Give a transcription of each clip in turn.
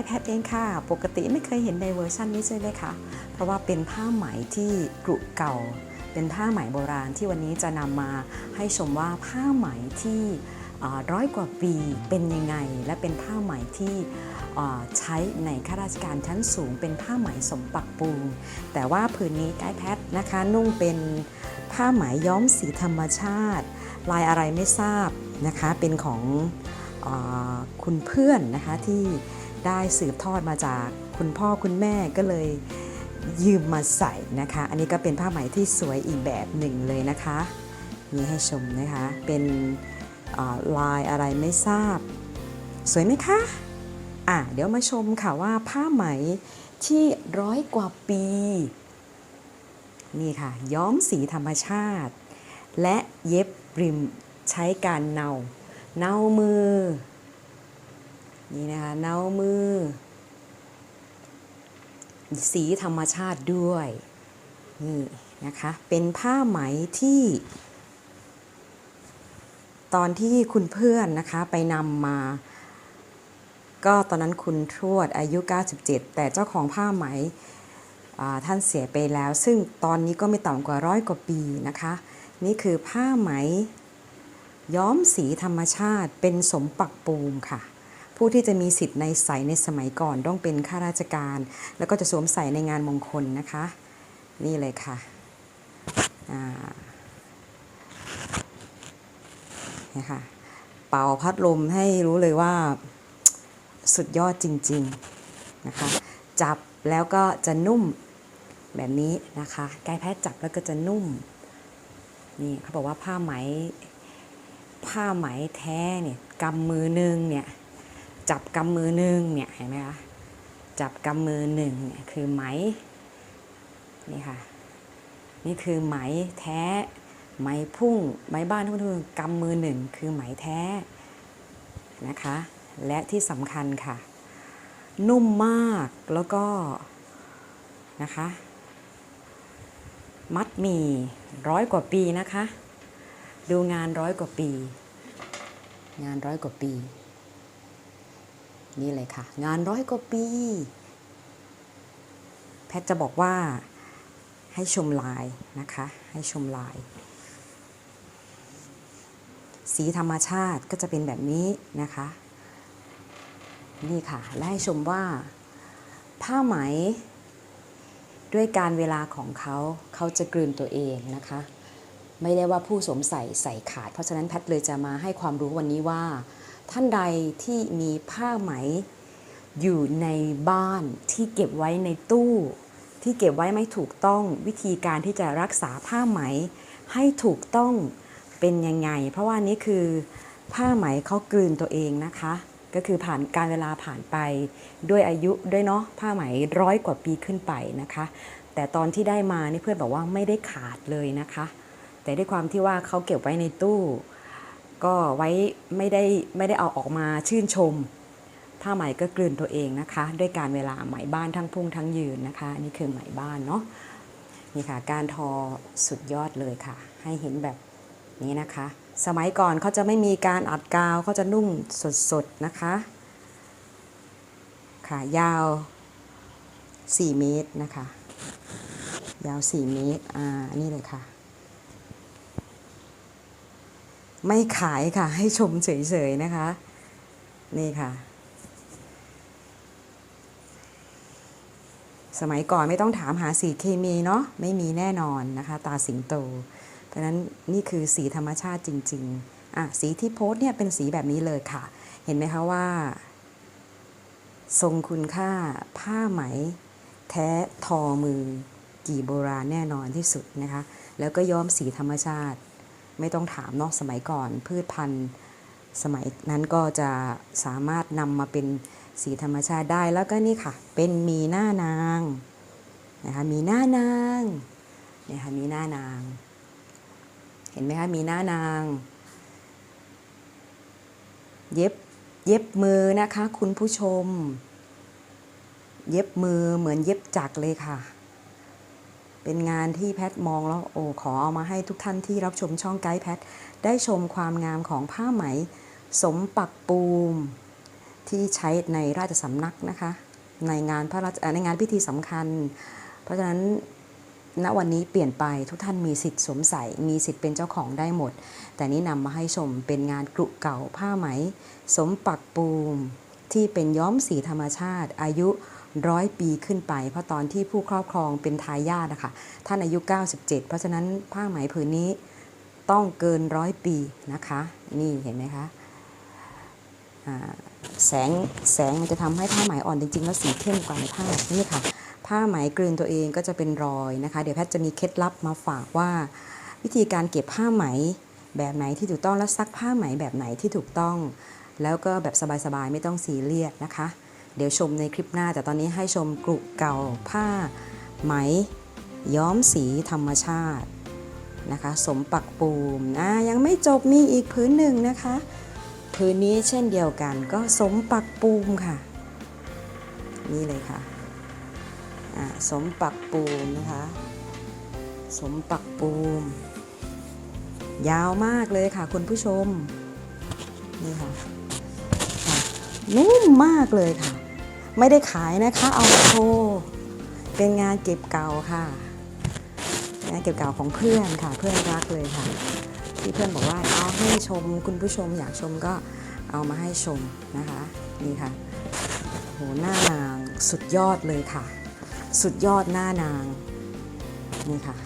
ด์แพทเองค่ะ ปกติไม่เคยเห็นในเวอร์ชันนี้ใช่ไหมคะ เพราะว่าเป็นผ้าไหมที่กรุเก่า เป็นผ้าไหมโบราณที่วันนี้จะนำมาให้ชมว่าผ้าไหมที่ร้อยกว่าปีเป็นยังไง และเป็นผ้าไหมที่ใช้ในข้าราชการชั้นสูง เป็นผ้าไหมสมปักปูงแต่ว่าผืนนี้ไกด์แพทนะคะ นุ่งเป็นผ้าไหมย้อมสีธรรมชาติ ลายอะไรไม่ทราบนะคะ เป็นของอคุณเพื่อนนะคะที่ ได้สืบทอดมาจากคุณพ่อคุณแม่ก็เลยยืมมาใส่นะคะ อันนี้ก็เป็นผ้าไหมที่สวยอีกแบบหนึ่งเลยนะคะมีให้ชมนะคะ เป็นลายอะไรไม่ทราบ สวยไหมคะ อะเดี๋ยวมาชมค่ะว่าผ้าไหมที่ร้อยกว่าปี นี่ค่ะ ย้อมสีธรรมชาติ และเย็บริมใช้การเนา เนามือ นี่นะคะเนามือ สีธรรมชาติด้วย นี่นะคะ เป็นผ้าไหมที่ ตอนที่คุณเพื่อนนะคะไปนำมา ก็ตอนนั้นคุณทวดอายุ 97 แต่เจ้าของผ้าไหมท่านเสียไปแล้ว ซึ่งตอนนี้ก็ไม่ต่ำกว่าร้อยกว่าปีนะคะ นี่คือผ้าไหม ย้อมสีธรรมชาติเป็นสมปักปูมค่ะ ผู้ที่จะมีสิทธิ์ในใส่ในสมัยก่อนต้องเป็นข้าราชการ แล้วก็จะสวมใส่ในงานมงคลนะคะ นี่เลยค่ะนี่ค่ะ เป่าพัดลมให้รู้เลยว่าสุดยอดจริง ๆ นะคะ จับแล้วก็จะนุ่มแบบนี้นะคะกด์แพทย์จับแล้วก็จะนุ่ม นี่เขาบอกว่าผ้าไหม ผ้าไหมแท้เนี่ยกำมือหนึ่งเนี่ย จับกำมือหนึ่งเนี่ยเห็นไหมคะจับกำมือหนึ่งเนี่ยคือไหมนี่ค่ะนี่คือไหมแท้ ไหมพุ่ง ไหมบ้านทุกคนกำมือหนึ่งคือไหมแท้นะคะ และที่สำคัญค่ะ นุ่มมากแล้วก็นะคะ มัดมีร้อยกว่าปีนะคะ ดูงานร้อยกว่าปี งานร้อยกว่าปี นี่เลยค่ะ งานร้อยกว่าปี แพทย์จะบอกว่าให้ชมลายนะคะ ให้ชมลาย สีธรรมชาติก็จะเป็นแบบนี้นะคะ นี่ค่ะ และให้ชมว่า ผ้าไหม ด้วยการเวลาของเขาเขาจะกลืนตัวเองนะคะ ไม่ได้ว่าผู้สวมใส่ใส่ขาด เพราะฉะนั้นแพทเลยจะมาให้ความรู้วันนี้ว่า ท่านใดที่มีผ้าไหมอยู่ในบ้านที่เก็บไว้ในตู้ ที่เก็บไว้ไม่ถูกต้องวิธีการที่จะรักษาผ้าไหมให้ถูกต้องเป็นยังไง เพราะว่านี่คือผ้าไหมเขากลืนตัวเองนะคะ ก็คือผ่านการเวลาผ่านไปด้วยอายุด้วยเนาะผ้าไหมร้อยกว่าปีขึ้นไปนะคะ แต่ตอนที่ได้มานี่เพื่อนบอกว่าไม่ได้ขาดเลยนะคะ แต่ด้วยความที่ว่าเขาเก็บไว้ในตู้ ก็ไว้ไม่ได้ไม่ได้เอาออกมาชื่นชมผ้าไหมก็กลืนตัวเองนะคะ ด้วยการเวลาไหมบ้านทั้งพุ่งทั้งยืนนะคะนี่คือไหมบ้านเนาะนี่ค่ะการทอสุดยอดเลยค่ะ ให้เห็นแบบนี้นะคะ สมัยก่อนเขาจะไม่มีการอัดกาวเขาจะนุ่งสดๆนะคะค่ะยาว 4 เมตรนะคะ ยาว 4 เมตรอ่าอันนี้เลยค่ะ ไม่ขายค่ะ ให้ชมเฉยๆนะคะ นี่ค่ะ สมัยก่อนไม่ต้องถามหาสีเคมีเนาะไม่มีแน่นอนนะคะ ตาสิงโต เพราะนั้นนี่คือสีธรรมชาติจริง ๆ อะ สีที่โพสเนี่ยเป็นสีแบบนี้เลยค่ะ เห็นไหมคะว่า ทรงคุณค่าผ้าไหม แท้ทอมือ กี่โบราณแน่นอนที่สุดนะคะ แล้วก็ย้อมสีธรรมชาติ ไม่ต้องถามเนาะสมัยก่อน พืชพันธุ์สมัยนั้นก็จะสามารถนำมาเป็นสีธรรมชาติได้แล้วก็นี่ค่ะ เป็นมีหน้านางนะคะมีหน้านางนี่ยค่ะมีหน้านาง เห็นไหมคะมีหน้านาง เย็บเย็บมือนะคะ คุณผู้ชม เย็บมือเหมือนเย็บจักรเลยค่ะ เป็นงานที่แพทมองแล้วโอ้ขอเอามาให้ทุกท่านที่รับชมช่องไกด์แพทได้ชมความงามของผ้าไหม สมปักปูม ที่ใช้ในราชสำนักนะคะ ในงานพระราชในงานพิธีสำคัญ เพราะฉะนั้นณวันนี้เปลี่ยนไปทุกท่านมีสิทธิ์สวมใส่มีสิทธิ์เป็นเจ้าของได้หมด แต่นี้นำมาให้ชมเป็นงานกรุเก่าผ้าไหม สมปักปูม ที่เป็นย้อมสีธรรมชาติอายุ ร้อยปีขึ้นไป เพราะตอนที่ผู้ครอบครองเป็นทายาทนะคะท่านอายุ 97 เพราะฉะนั้นผ้าไหมผืนนี้ต้องเกินร้อยปีนะคะ นี่เห็นไหมคะแสงแสงมันจะทำให้ผ้าไหมอ่อนจริงๆ แล้วสีเข้มกว่าในผ้านี่ค่ะ ผ้าไหมกลืนตัวเองก็จะเป็นรอยนะคะ เดี๋ยวแพทย์จะมีเคล็ดลับมาฝากว่า วิธีการเก็บผ้าไหมแบบไหนที่ถูกต้องและซักผ้าไหมแบบไหนที่ถูกต้อง แล้วก็แบบสบายๆ ไม่ต้องซีเรียสนะคะ เดี๋ยวชมในคลิปหน้า แต่ตอนนี้ให้ชมกรุเก่าผ้าไหม ย้อมสีธรรมชาตินะคะ สมปักปูมอ่ายังไม่จบมีอีกพื้นหนึ่งนะคะ พื้นนี้เช่นเดียวกันก็สมปักปูมค่ะ นี่เลยค่ะสมปักปูมนะคะ สมปักปูม ยาวมากเลยค่ะคุณผู้ชม นี่ค่ะนุ่มมากเลยค่ะ ไม่ได้ขายนะคะ เอามาโชว์เป็นงานเก็บเก่าค่ะ งานเก็บเก่าของเพื่อนค่ะ เพื่อนรักเลยค่ะ ที่เพื่อนบอกว่าเอาให้ชมคุณผู้ชมอยากชมก็เอามาให้ชมนะคะนี่ค่ะโหหน้านางสุดยอดเลยค่ะ สุดยอดหน้านางนี่ค่ะ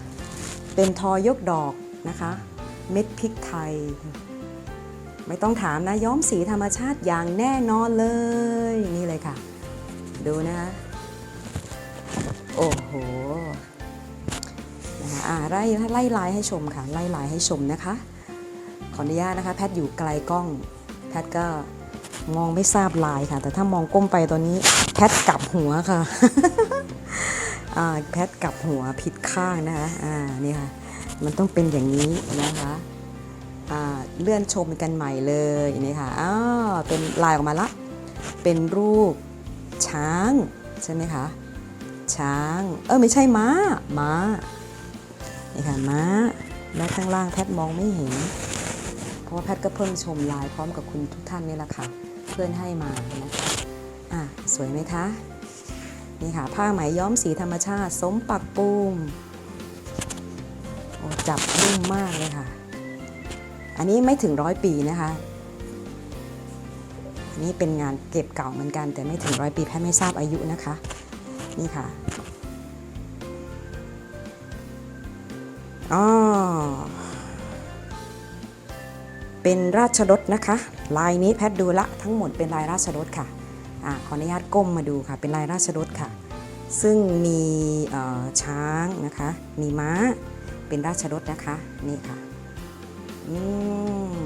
เป็นทอยกดอกนะคะ เม็ดพริกไทย ไม่ต้องถามนะย้อมสีธรรมชาติอย่างแน่นอนเลยนี่เลยค่ะ ดูนะคะ โอ้โหนะคะอ่าไล่ไล่ลายให้ชมค่ะ ไล่ลายให้ชมนะคะ ขออนุญาตนะคะ แพทย์อยู่ไกลกล้อง แพทย์ก็มองไม่ทราบลายค่ะ แต่ถ้ามองก้มไปตอนนี้ แพทย์กลับหัวค่ะแพทย์กลับหัวผิดข้างนะคะอ่านี่ค่ะ มันต้องเป็นอย่างนี้นะคะอ่าเลื่อนชมกันใหม่เลยนี่ค่ะอ้าวเป็นลายออกมาละ เป็นรูป ช้าง ใช่ไหมคะ ช้าง เออไม่ใช่ม้า ม้า นี่ค่ะม้า แล้วข้างล่างแพทมองไม่เห็น เพราะว่าแพทก็เพิ่งชมลายพร้อมกับคุณทุกท่านนี่แหละค่ะ เพื่อนให้มานะคะอะสวยไหมคะ นี่ค่ะผ้าไหมย้อมสีธรรมชาติ สมปักปูมโอ้จับนุ่มมากเลยค่ะ อันนี้ไม่ถึงร้อยปีนะคะ นนี้เป็นงานเก็บเก่าเหมือนกัน แต่ไม่ถึงร้อยปีแพทย์ไม่ทราบอายุนะคะ นี่ค่ะอ๋อเป็นราชรถนะคะ ลายนี้แพทย์ดูละทั้งหมดเป็นลายราชรถค่ะอ่าขออนุญาตก้มมาดูค่ะ เป็นลายราชรถค่ะ ซึ่งมีช้างนะคะ มีม้าเป็นราชรถนะคะ นี่ค่ะ อืม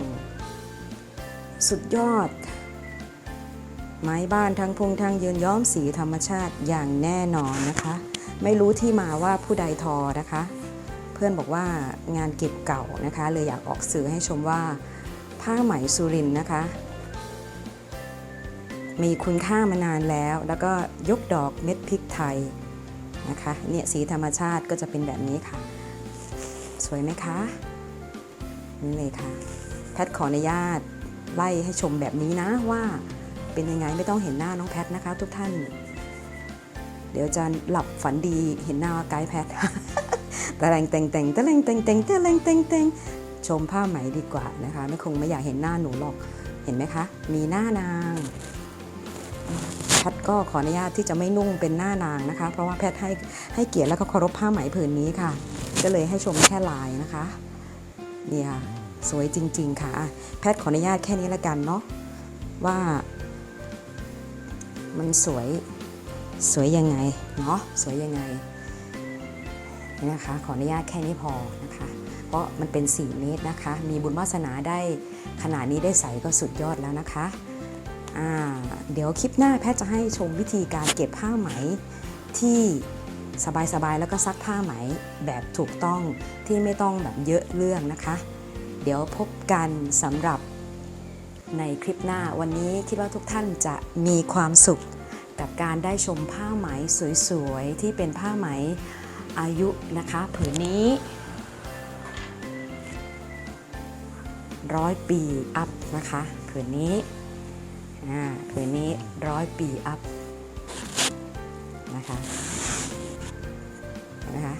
สุดยอด ไม้บ้านทั้งพงทั้งยืนย้อมสีธรรมชาติอย่างแน่นอนนะคะ ไม่รู้ที่มาว่าผู้ใดทอนะคะ เพื่อนบอกว่างานเก็บเก่านะคะ เลยอยากออกสื่อให้ชมว่าผ้าไหมสุรินนะคะ มีคุณค่ามานานแล้ว แล้วก็ยกดอกเม็ดพริกไทยนะคะเนี่ยสีธรรมชาติก็จะเป็นแบบนี้ค่ะ สวยไหมคะนี่เลยค่ะแพทย์ขออนุญาตไล่ให้ชมแบบนี้นะว่า เป็นยังไงไม่ต้องเห็นหน้าน้องแพทนะคะ ทุกท่าน เดี๋ยวจะหลับฝันดีเห็นหน้าไกด์แพทตะแรงแต่งแต่งตะแรงแต่งแต่งตะแรงแต่งแต่งชมผ้าไหมดีกว่านะคะ ไม่คงไม่อยากเห็นหน้าหนูหรอกเห็นไหมคะ มีหน้านางแพทก็ขออนุญาตที่จะไม่นุ่งเป็นหน้านางนะคะ เพราะว่าแพทให้ให้เกียรติและก็เคารพผ้าไหมผืนนี้ค่ะ ก็เลยให้ชมแค่ลายนะคะนี่ค่ะสวยจริง ๆ ค่ะ แพทขออนุญาตแค่นี้ละกันเนาะว่า มันสวยสวยยังไงเนาะสวยยังไงนี่นะคะขออนุญาตแค่นี้พอนะคะ เพราะมันเป็น 4 เมตรนะคะ มีบุญวาสนาได้ขนาดนี้ได้ใส่ก็สุดยอดแล้วนะคะเดี๋ยวคลิปหน้าแพทย์จะให้ชมวิธีการเก็บผ้าไหมที่สบายๆแล้วก็ซักผ้าไหมแบบถูกต้องที่ไม่ต้องแบบเยอะเรื่องนะคะ เดี๋ยวพบกันสำหรับ ในคลิปหน้าวันนี้คิดว่าทุกท่านจะมีความสุข กับการได้ชมผ้าไหมสวยๆ ที่เป็นผ้าไหมอายุนะคะผืนนี้ร้อยปีอัพนะคะผืนนี้ผืนนี้ร้อยปีอัพนะคะนะคะ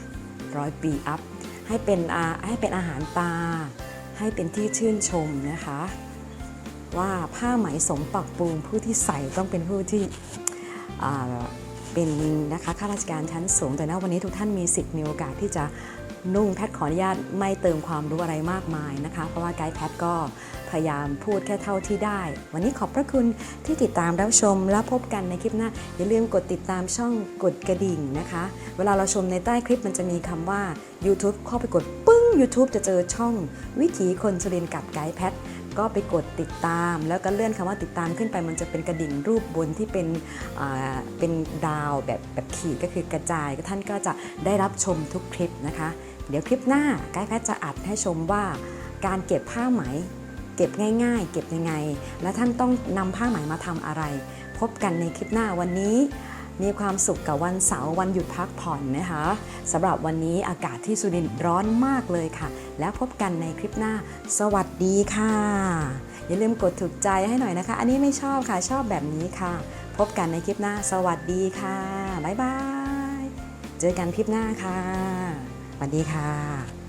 ร้อยปีอัพให้เป็นอาให้เป็นอาหารตา ให้เป็นที่ชื่นชมนะคะ ว่าผ้าไหมสมปักปรุงผู้ที่ใส่ต้องเป็นผู้ที่เป็นนะคะข้าราชการชั้นสูง แต่ณวันนี้ทุกท่านมีสิทธิ์มีโอกาสที่จะนุ่งแพทย์ขออนุญาตไม่เติมความรู้อะไรมากมายนะคะ เพราะว่าไกด์แพทย์ก็พยายามพูดแค่เท่าที่ได้ วันนี้ขอบพระคุณที่ติดตามรับชมแล้วพบกันในคลิปหน้า อย่าลืมกดติดตามช่องกดกระดิ่งนะคะ เวลาเราชมในใต้คลิปมันจะมีคำว่า YouTube เข้าไปกด YouTube จะเจอช่องวิถีคนสุรินกับไกด์แพทก็ไปกดติดตาม แล้วก็เลื่อนคำว่าติดตามขึ้นไปมันจะเป็นกระดิ่งรูปบนที่เป็นเป็นดาวแบบแบบขีดก็คือกระจายท่านก็จะได้รับชมทุกคลิปนะคะ เดี๋ยวคลิปหน้าไกด์แพทจะอัดให้ชมว่าการเก็บผ้าไหม เก็บง่ายๆ เก็บยังไง และท่านต้องนำผ้าไหมมาทำอะไร พบกันในคลิปหน้าวันนี้ มีความสุขกับวันเสาร์วันหยุดพักผ่อนนะคะสำหรับวันนี้อากาศที่สุรินทร์ร้อนมากเลยค่ะ แล้วพบกันในคลิปหน้า สวัสดีค่ะ อย่าลืมกดถูกใจให้หน่อยนะคะ อันนี้ไม่ชอบค่ะชอบแบบนี้ค่ะ พบกันในคลิปหน้า สวัสดีค่ะบ๊ายบายเจอกันคลิปหน้าค่ะสวัสดีค่ะ